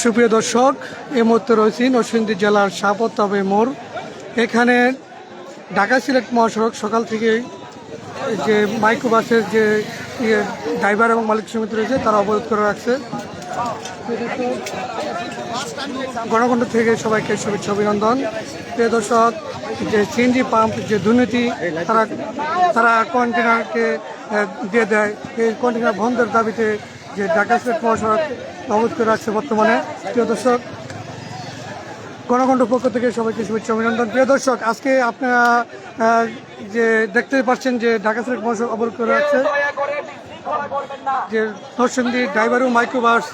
সুপ্রিয় দর্শক এই মুহূর্তে রয়েছি নরসিংদী জেলার সাপত্তাবে মোড়। এখানে ঢাকা সিলেট মহাসড়ক সকাল থেকে যে মাইক্রো বাসের যে ইয়ে ড্রাইভার এবং মালিক সমিতি রয়েছে, তারা অবরোধ করে রাখছে। গণকণ্ঠ থেকে সবাইকে শুভেচ্ছা, অভিনন্দন। প্রিয় দর্শক, যে সিএনজি পাম্প, যে দুর্নীতি, তারা তারা কন্টেনারকে দিয়ে দেয়। এই কন্টেনার বন্ধের দাবিতে যে ঢাকা সিলেট মহাসড়ক অবরোধ করে রাখছে বর্তমানে। প্রিয় দর্শক, গণকণ্ঠ পক্ষ থেকে সবাইকে শুভেচ্ছা, অভিনন্দন। প্রিয় দর্শক, আজকে আপনারা যে দেখতে পাচ্ছেন যে ঢাকা সিলেট মহাসড়ক অবরোধ করে রাখছে, যে নরসিংদী ড্রাইভার ও মাইক্রোবাস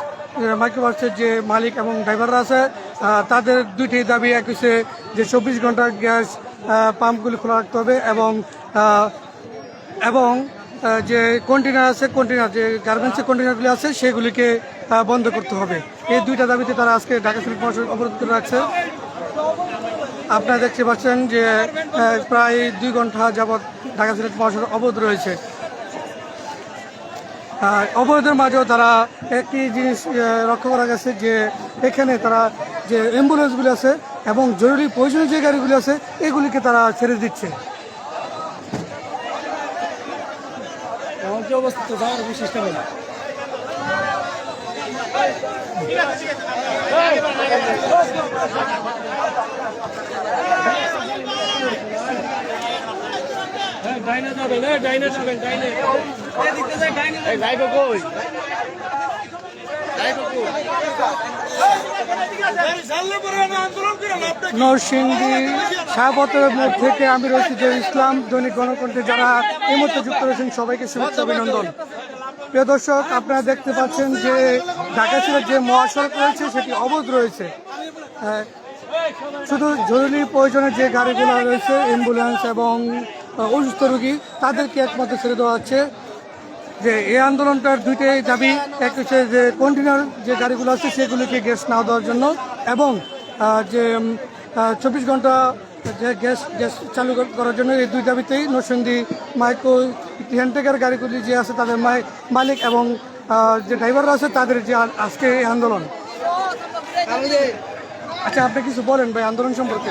মাইক্রোবাসের যে মালিক এবং ড্রাইভাররা আছে তাদের দুইটি দাবি এক হচ্ছে যে চব্বিশ ঘণ্টা গ্যাস পাম্পগুলি খোলা রাখতে হবে এবং এবং যে কন্টেনার আছে কন্টেনার যে গার্মেন্টসের কন্টেনারগুলি আছে, সেগুলিকে বন্ধ করতে হবে। এই দুইটা দাবিতে তারা আজকে ঢাকা সিলেট মহাসড়ক অবরোধ করে রাখছে। আপনারা দেখতে পাচ্ছেন যে প্রায় দুই ঘণ্টা যাবৎ ঢাকা সিলেট মহাসড়ক অবরোধ রয়েছে। অবরোধের মাঝেও তারা একটি জিনিস লক্ষ্য করা গেছে যে, এখানে তারা যে অ্যাম্বুলেন্সগুলি আছে এবং জরুরি প্রয়োজনীয় যে গাড়িগুলি আছে, এগুলিকে তারা ছেড়ে দিচ্ছে। ডাইনে যাবেন এই ডাইনে যাবেন ডাইনে। এই যাইবো কই যাইবো কই নরসিংদী শাহপতের মোড় থেকে আমি যে ইসলাম দৈনিক গণকণ্ঠে যারা এই মুহূর্তে যুক্ত রয়েছেন সবাইকে শুভেচ্ছা অভিনন্দন। প্রিয় দর্শক আপনারা দেখতে পাচ্ছেন যে ঢাকা সিলেট যে মহাসড়ক রয়েছে সেটি অবধ রয়েছে। আহ, শুধু জরুরি প্রয়োজনে যে গাড়িগুলো রয়েছে অ্যাম্বুলেন্স এবং অসুস্থ রোগী তাদেরকে একমাত্র ছেড়ে দেওয়া হচ্ছে। যে এই আন্দোলনটার দুইটাই দাবি, এক হচ্ছে যে কন্টেনার যে গাড়িগুলো আছে সেগুলিকে গ্যাস না দেওয়ার জন্য এবং যে চব্বিশ ঘণ্টা যে গ্যাস গ্যাস চালু করার জন্য এই দুই দাবিতেই নরসিংদী মাইক্রো হ্যান্ডটেকার গাড়িগুলি যে আছে তাদের মালিক এবং যে ড্রাইভাররা আছে তাদের যে আজকে এই আন্দোলন। আচ্ছা আপনি কিছু বলেন ভাই আন্দোলন সম্পর্কে।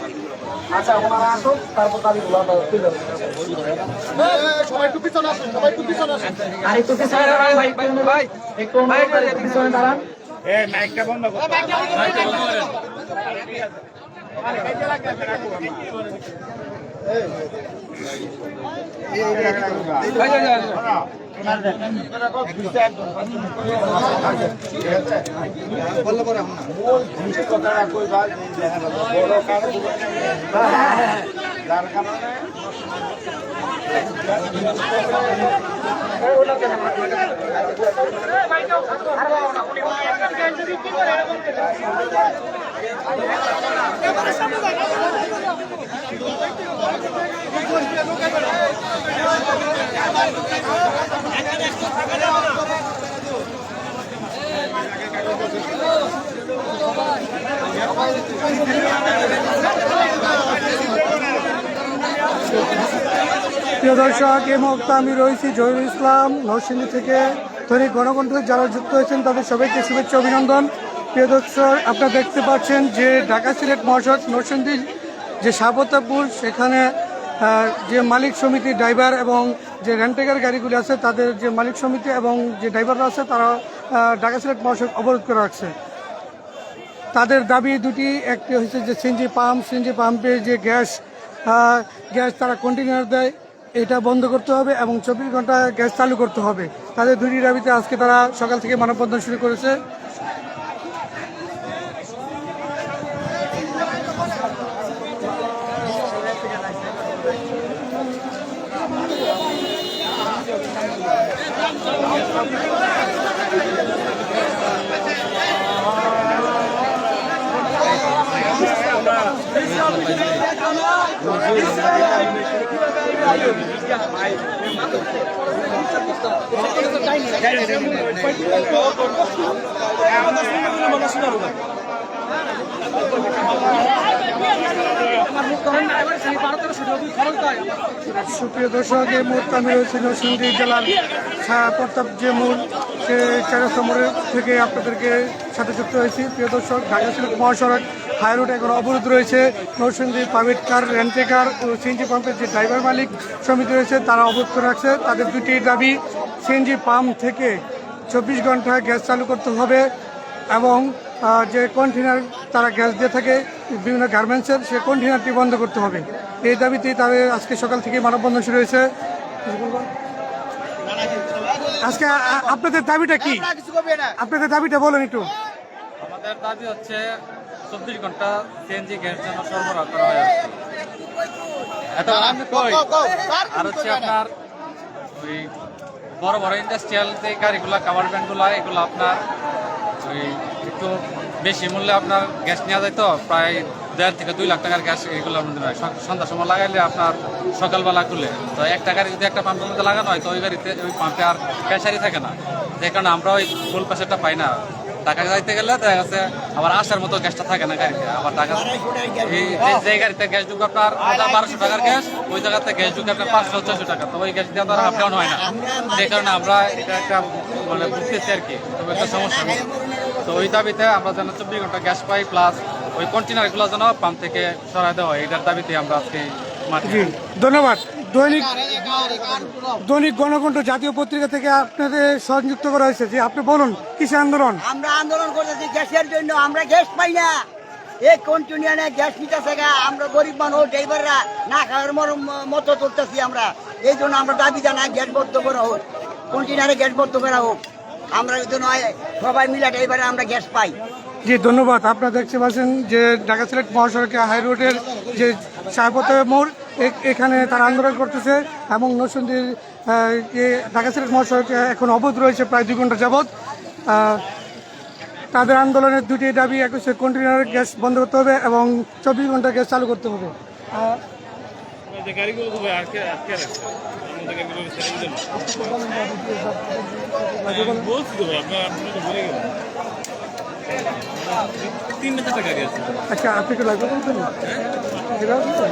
আচ্ছা ওনারা আসুন তারপর তারিখ সবাই একটু পিছনে আসুন সবাই একটু পিছনে দাঁড়ান ভাই একটু অনুরোধ- একটু অনুরোধ করে। একটু পিছনে দাঁড়ান প্রিয় দর্শক, এই মুহূর্তে আমি রয়েছি জহিরুল ইসলাম নরসিংদী থেকে। দৈনিক গণকণ্ঠ যারা যুক্ত হয়েছেন, তাদের সবাইকে শুভেচ্ছা, অভিনন্দন। প্রিয় দর্শক, আপনারা দেখতে পাচ্ছেন যে ঢাকা সিলেট মহাসড়ক নরসিংদী যে সাবতাপুর সেখানে যে মালিক সমিতি ড্রাইভার এবং যে রেন্টেকার গাড়িগুলি আছে, তাদের যে মালিক সমিতি এবং যে ড্রাইভাররা আছে, তারা ঢাকা সিলেট মহাসড়ক অবরোধ করে রাখছে। তাদের দাবি দুটি, একটি হচ্ছে যে সিএনজি পাম্প, সিএনজি পাম্পে যে গ্যাস গ্যাস তারা কন্টেনার দেয়, এটা বন্ধ করতে হবে এবং চব্বিশ ঘণ্টা গ্যাস চালু করতে হবে। তাদের দুটি দাবিতে আজকে তারা সকাল থেকে মানববন্ধন শুরু করেছে। আমাদের সুপ্রিয় দর্শক, এই মুহূর্তে আমি রয়েছি নরসিংদী জেলার প্রতাপ যে মূল সে চারস্থা মোড়ের থেকে আপনাদেরকে সাথে যুক্ত হয়েছি। প্রিয় দর্শক, ঢাকা সিলেট মহাসড়ক হাই রোড এখন অবরোধ রয়েছে। Narsingdi private car, rent a car O CNG পাম্পের যে ড্রাইভার মালিক সমিতি রয়েছে, তারা অবরোধ রাখছে। তাদের দুটি দাবি, সিএনজি পাম্প থেকে চব্বিশ ঘণ্টা গ্যাস চালু করতে হবে এবং যে কন্টেনার তারা গ্যাস দিয়ে থাকে বিভিন্ন গার্মেন্টসের সে কন্টেনারটি বন্ধ করতে হবে। এই দাবিতেই তাদের আজকে সকাল থেকে মানববন্ধন শুরু হয়েছে। আজকে আপনাদের দাবিটা কি? আপনাদের দাবিটা বলুন একটু। আমাদের দাবি হচ্ছে চব্বিশ ঘণ্টা সিএনজি গ্যাস যেন সরবরাহ করা হয়। এটা আমি কই? আর হচ্ছে আপনার ওই বড় বড় ইন্ডাস্ট্রিয়াল যে গাড়িগুলো কাভার ভ্যানগুলো এগুলো আপনার ওই একটু বেশি মূল্যে আপনার গ্যাস নেওয়া যায় তো, প্রায় দেড় থেকে দুই লাখ টাকার গ্যাস এগুলো আমাদের। সন্ধ্যার সময় লাগাইলে আপনার সকালবেলা খুলে। তো একটা গাড়ি যদি একটা পাম্পের মধ্যে লাগানো হয়, তো ওই গাড়িতে ওই পাম্পে আর গ্যাসারি থাকে না। যে কারণে আমরা ওই ফুল প্রেশারটা পাই না। ঢাকা যাইতে গেলে দেখা গেছে আবার আসার মতো গ্যাসটা থাকে না গাড়িতে। আবার ঢাকা যে- গাড়িতে গ্যাস ঢুকে আপনার হাজার বারোশো টাকার গ্যাস, ওই জায়গাতে গ্যাস ঢুকে আপনার পাঁচশো, ছয়শো টাকা। তো ওই গ্যাস দিয়ে তো আপ ডাউন হয় না। যে কারণে আমরা এটা একটা মানে ভুগতেছি আর কি। তবে একটা সমস্যা। তো ওই দাবিতে আমরা যেন চব্বিশ ঘণ্টা গ্যাস পাই প্লাস ওই কন্টেনারগুলো যেন পাম্প থেকে সরাই দেওয়া হয় এটার দাবিতে আমরা আজকে জি ধন্যবাদ। দৈনিক দৈনিক গণকণ্ঠ জাতীয় পত্রিকা থেকে আপনাদের সংযুক্ত করা হয়েছে। যে আপনি বলুন কিসে আন্দোলন? আমরা আন্দোলন করতেছি গ্যাসের জন্য আমরা গ্যাস পাই না। এই কন্টিনিউনে গ্যাস নিতেছে গা আমরা গরিব মানুষ ড্রাইভাররা না খাওয়ার মর- মতো চলতেছি আমরা। এই জন্য আমরা দাবি জানাই গ্যাস বদ্ধ করা হোক কন্টিনারে গ্যাস বদ্ধ করা হোক। আমরা যদি নয়, সবাই মিলে ড্রাইভারে আমরা গ্যাস পাই। জি, ধন্যবাদ। আপনারা দেখতে পাচ্ছেন যে ঢাকা সিলেট মহাসড়কে হাই রোডের যে সাহেবতে মোড় এখানে তারা আন্দোলন করতেছে এবং নরসিংদীর যে ঢাকা সিলেট মহাসড়কে এখন অবধ রয়েছে প্রায় দুই ঘণ্টা যাবৎ। তাদের আন্দোলনের দুটি দাবি এক হচ্ছে কন্টেনার গ্যাস বন্ধ করতে হবে এবং চব্বিশ ঘণ্টা গ্যাস চালু করতে হবে। যে গাড়িগুলো তো ভাই আটকে আটকে রাখছে। আমাদের গাড়িগুলো ছেড়ে দিলেন আমি বলছি তো ভাই আপনার আপনি তো বলে গেলেন তিনটা চারটা গাড়ি আছে। আচ্ছা আপনি কি লাগবে বলছেন? এটা বলছেন?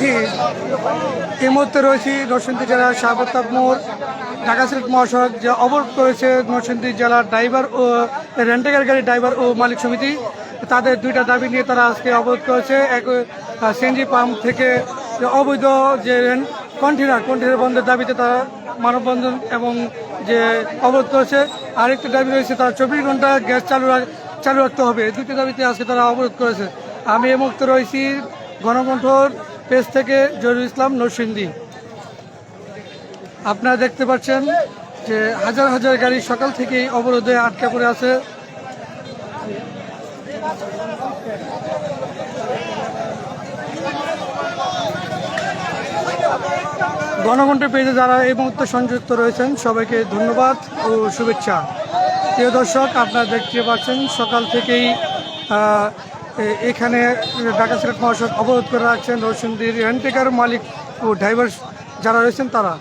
জি। এই মুহূর্তে রয়েছি নরসিংদী জেলার শাহবতাব মোড়, ঢাকা সিলেট মহাসড়ক, যে অবরোধ করেছে নরসিংদী জেলার ড্রাইভার ও, রেন্টেকার গাড়ি ড্রাইভার ও মালিক সমিতি। তাদের দুইটা দাবি নিয়ে তারা আজকে অবরোধ করেছে। এক, সিএনজি পাম্প থেকে অবৈধ যে কন্টেনার কন্টেনার বন্ধের দাবিতে তারা মানববন্ধন এবং যে অবরোধ করেছে। আরেকটি দাবি রয়েছে, তারা চব্বিশ ঘণ্টা গ্যাস চালু চালু রাখতে হবে। দুটি দাবিতে আজকে তারা অবরোধ করেছে। আমি এ মুহূর্তে রয়েছি গণকণ্ঠর পেজ থেকে জহিরুল ইসলাম নরসিংদী। আপনারা দেখতে পাচ্ছেন যে হাজার হাজার গাড়ি সকাল থেকেই অবরোধে আটকা পড়ে আছে। গণকণ্ঠের পেজে যারা এই মুহূর্তে সংযুক্ত রয়েছেন, সবাইকে ধন্যবাদ ও শুভেচ্ছা। প্রিয় দর্শক, আপনারা দেখতে পাচ্ছেন সকাল থেকেই এখানে ঢাকা সিলেট মহাসড়ক অবরোধ করে রাখছেন নরসিংদীর রেন্টেকার মালিক ও ড্রাইভার যারা রয়েছেন তারা।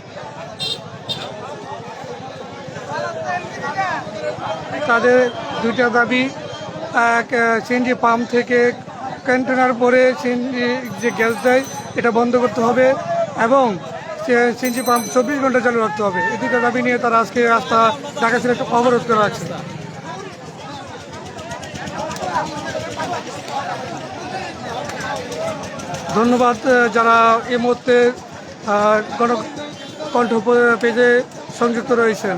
তাদের দুইটা দাবি, এক সিএনজি পাম্প থেকে কন্টেনার পরে সিএনজি যে গ্যাস দেয়, এটা বন্ধ করতে হবে এবং সিএনজি পাম্প চব্বিশ ঘণ্টা চালু রাখতে হবে। এই দুটো দাবি নিয়ে তারা আজকে রাস্তা ঢাকা সিলেট অবরোধ করা আছে ধন্যবাদ যারা এই মুহূর্তে গণকণ্ঠ পেজে সংযুক্ত রয়েছেন